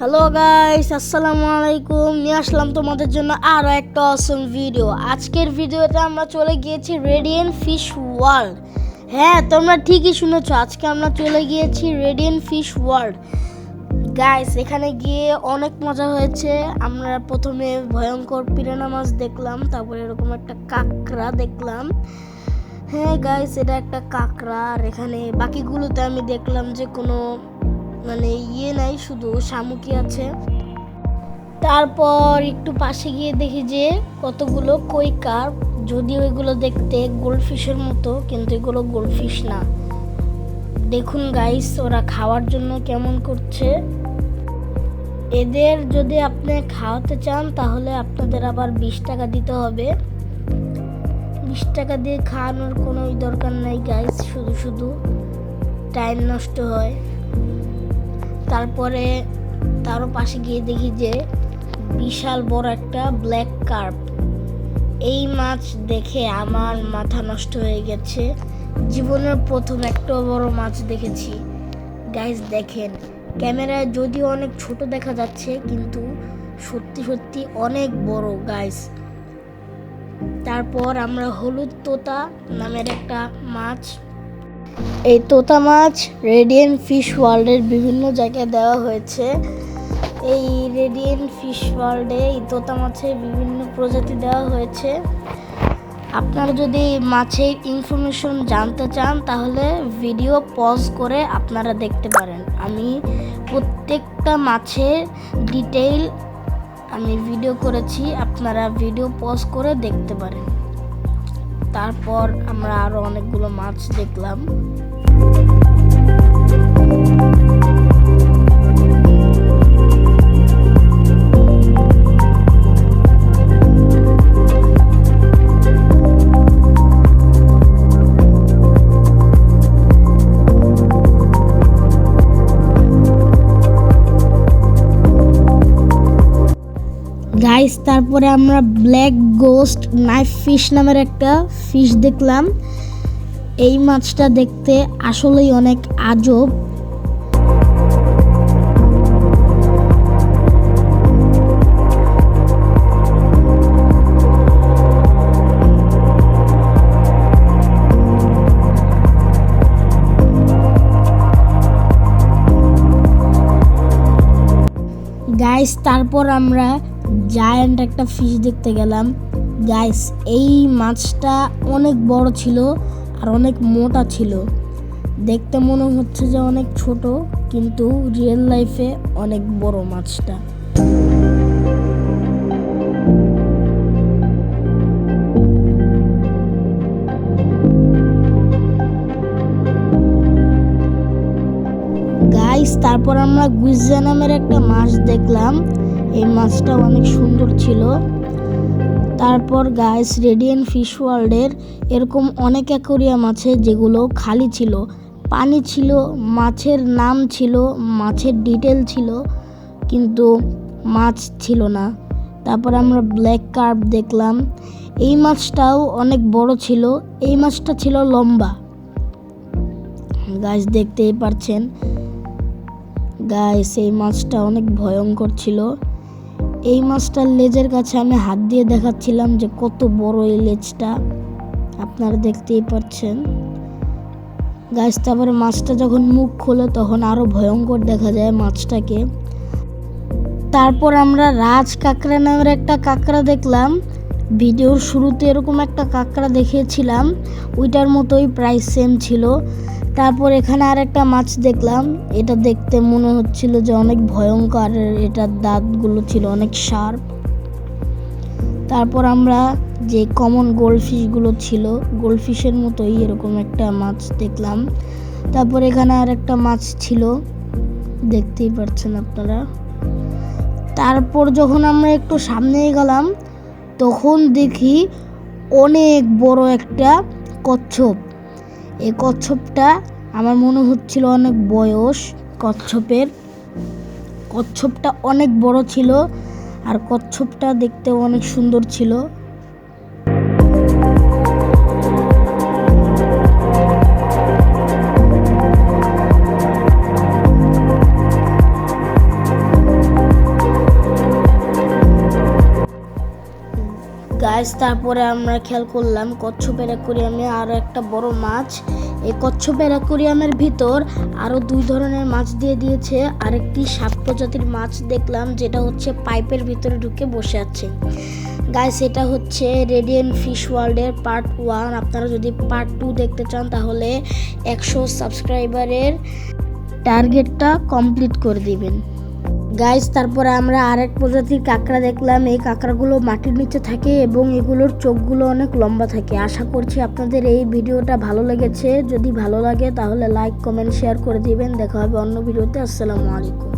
Hello guys আসসালামু আলাইকুম। নিয়ে আসলাম তোমাদের জন্য আরও একটা অসম ভিডিও আজকের ভিডিওতে আমরা চলে গিয়েছি রেডিয়েন্ট ফিশ ওয়ার্ল্ড হ্যাঁ তোমরা ঠিকই শুনেছো, আজকে আমরা চলে গিয়েছি রেডিয়েন্ট ফিশ ওয়ার্ল্ড গাইস এখানে গিয়ে অনেক মজা হয়েছে। আমরা প্রথমে ভয়ঙ্কর পিরানা মাছ দেখলাম, তারপরে এরকম একটা কাঁকড়া দেখলাম। হ্যাঁ গাইস এটা একটা কাঁকড়া। আর এখানে বাকিগুলোতে আমি দেখলাম যে কোনো মানে ইয়ে নাই, শুধু শামুকি আছে। তারপর একটু পাশে গিয়ে দেখি যে কতগুলো কই কার্প যদিও এগুলো দেখতে গোল্ডফিশের মতো, কিন্তু এগুলো গোল্ডফিশ না। দেখুন গাইস, ওরা খাওয়ার জন্য কেমন করছে। এদের যদি আপনি খাওয়াতে চান, তাহলে আপনাদের আবার বিশ টাকা দিতে হবে। বিশ টাকা দিয়ে খাওয়ানোর কোনো দরকার নাই গাইস, শুধু শুধু টাইম নষ্ট হয়। তারপরে তারও পাশে গিয়ে দেখি যে বিশাল বড় একটা ব্ল্যাক কার্প এই মাছ দেখে আমার মাথা নষ্ট হয়ে গেছে। জীবনের প্রথম একটা বড় মাছ দেখেছি। গাইজ দেখেন, ক্যামেরায় যদিও অনেক ছোট দেখা যাচ্ছে, কিন্তু সত্যি সত্যি অনেক বড় গাইস তারপর আমরা হলুদ তোতা নামের একটা মাছ এই তোতা মাছ রেডিয়েন্ট ফিশ ওয়ার্ল্ডের বিভিন্ন জায়গায় দেওয়া হয়েছে। এই রেডিয়েন্ট ফিশ ওয়ার্ল্ডে এই তোতা মাছের বিভিন্ন প্রজাতি দেওয়া হয়েছে। আপনারা যদি মাছের ইনফরমেশন জানতে চান, তাহলে ভিডিও পজ করে আপনারা দেখতে পারেন। আমি প্রত্যেকটা মাছের ডিটেইল আমি ভিডিও করেছি, আপনারা ভিডিও পজ করে দেখতে পারেন। তারপর আমরা আরও অনেকগুলো মাছ দেখলাম। তারপরে আমরা ব্ল্যাক গোস্ট নাইফ ফিশ নামের একটা ফিশ দেখলাম। এই মাছটা দেখতে আসলেই অনেক আজব। গাইস তারপর আমরা জায়ান্ট একটা ফিশ দেখতে গেলাম। গাইস এই মাছটা অনেক বড় ছিল আর অনেক মোটা ছিল। দেখতে মনে হচ্ছে যে অনেক ছোট, কিন্তু রিয়েল লাইফে অনেক বড় মাছটা। গাইস তারপর আমরা গুইজা নামের একটা মাছ দেখলাম। এই মাছটাও অনেক সুন্দর ছিল। তারপর গাইস রেডিয়েন্ট ফিশ ওয়ার্ল্ডের এরকম অনেক অ্যাকোরিয়াম আছে যেগুলো খালি ছিল। পানি ছিল, মাছের নাম ছিল, মাছের ডিটেল ছিল, কিন্তু মাছ ছিল না। তারপর আমরা ব্ল্যাক কার্প দেখলাম। এই মাছটাও অনেক বড় ছিল। এই মাছটা ছিল লম্বা। গাছ দেখতেই পারছেন। গাইস এই মাছটা অনেক ভয়ঙ্কর ছিল। এই মাছটার লেজের কাছে আমি হাত দিয়ে দেখাচ্ছিলাম যে কত বড় এই লেজটা। আপনারা দেখতেই পাচ্ছেন। গাছ তারপরে মাছটা যখন মুখ খোলে তখন আরও ভয়ঙ্কর দেখা যায় মাছটাকে। তারপর আমরা রাজ কাঁকড়া নামের একটা কাঁকড়া দেখলাম। ভিডিওর শুরুতে এরকম একটা কাঁকড়া দেখিয়েছিলাম। ওইটার মতোই প্রাইস সেম ছিল। তারপর এখানে আর একটা মাছ দেখলাম। এটা দেখতে মনে হচ্ছিল যে অনেক ভয়ঙ্কর এটার দাঁতগুলো ছিল অনেক শার্প। তারপর আমরা যে কমন গোল্ডফিশগুলো ছিল গোল্ডফিশের মতোই এরকম একটা মাছ দেখলাম। তারপর এখানে আর একটা মাছ ছিল, দেখতেই পাচ্ছেন আপনারা। তারপর যখন আমরা একটু সামনে গেলাম, তখন দেখি অনেক বড় একটা কচ্ছপ। এই কচ্ছপটা আমার মনে হচ্ছিল অনেক বয়স কচ্ছপের। কচ্ছপটা অনেক বড় ছিল আর কচ্ছপটা দেখতে অনেক সুন্দর ছিল। গাইস তারপরে আমরা খেয়াল করলাম কচ্ছপের অ্যাকুরিয়ামে আরও একটা বড় মাছ। এই কচ্ছপের অ্যাকুরিয়ামের ভিতর আরও দুই ধরনের মাছ দিয়ে দিয়েছে। আরেকটি সাত প্রজাতির মাছ দেখলাম, যেটা হচ্ছে পাইপের ভিতরে ঢুকে বসে আছে। গাইস এটা হচ্ছে রেডিয়েন্ট ফিশ ওয়ার্ল্ডের পার্ট ওয়ান আপনারা যদি পার্ট টু দেখতে চান, তাহলে একশো সাবস্ক্রাইবারের টার্গেটটা কমপ্লিট করে দিবেন। গাইস তারপরে আমরা আরেক প্রজাতির কাঁকড়া দেখলাম। এই কাঁকড়াগুলো মাটির নিচে থাকে এবং এগুলোর চোখগুলো অনেক লম্বা থাকে। আশা করছি আপনাদের এই ভিডিওটা ভালো লেগেছে। যদি ভালো লাগে তাহলে লাইক কমেন্ট শেয়ার করে দিবেন। দেখা হবে অন্য ভিডিওতে। আসসালামু আলাইকুম।